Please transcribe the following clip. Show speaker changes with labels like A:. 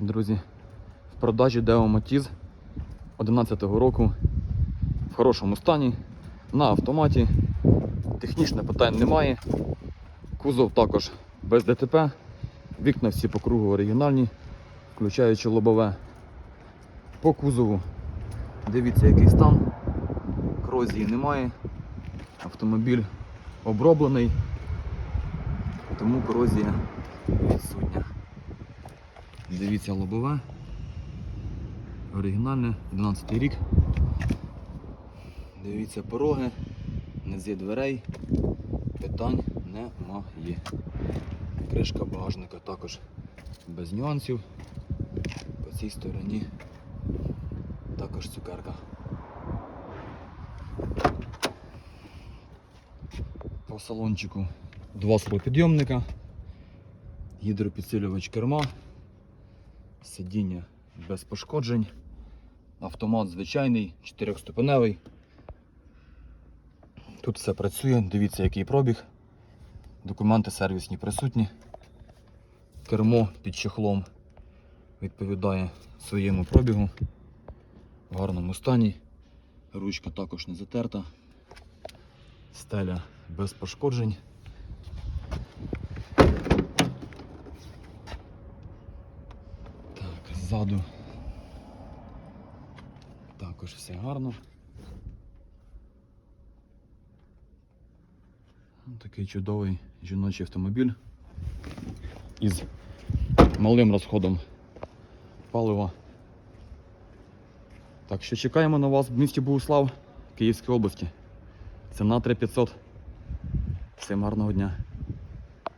A: друзі. В продажі Deo Matiz 11-го року в хорошому стані, на автоматі. Технічних питань немає. Кузов також без ДТП. Вікна всі по кругу оригінальні, включаючи лобове. По кузову. Дивіться, який стан. Корозії немає. Автомобіль оброблений, тому корозія відсутня. Дивіться лобове. Оригінальне, 12 рік. Дивіться пороги, низи дверей. Питань немає. Кришка багажника також без нюансів. По цій стороні також цукерка. По салончику два склопідйомника, гідропідсилювач керма, сидіння без пошкоджень, автомат звичайний, 4-ступеневий. Тут все працює, дивіться який пробіг. Документи сервісні присутні. Кермо під чехлом відповідає своєму пробігу. В гарному стані. Ручка також не затерта. Стеля без пошкоджень. Так, ззаду також все гарно. Такий чудовий жіночий автомобіль із малим розходом палива. Так що чекаємо на вас в місті Богуслав, Київській області. Ціна 3500. Всім гарного дня.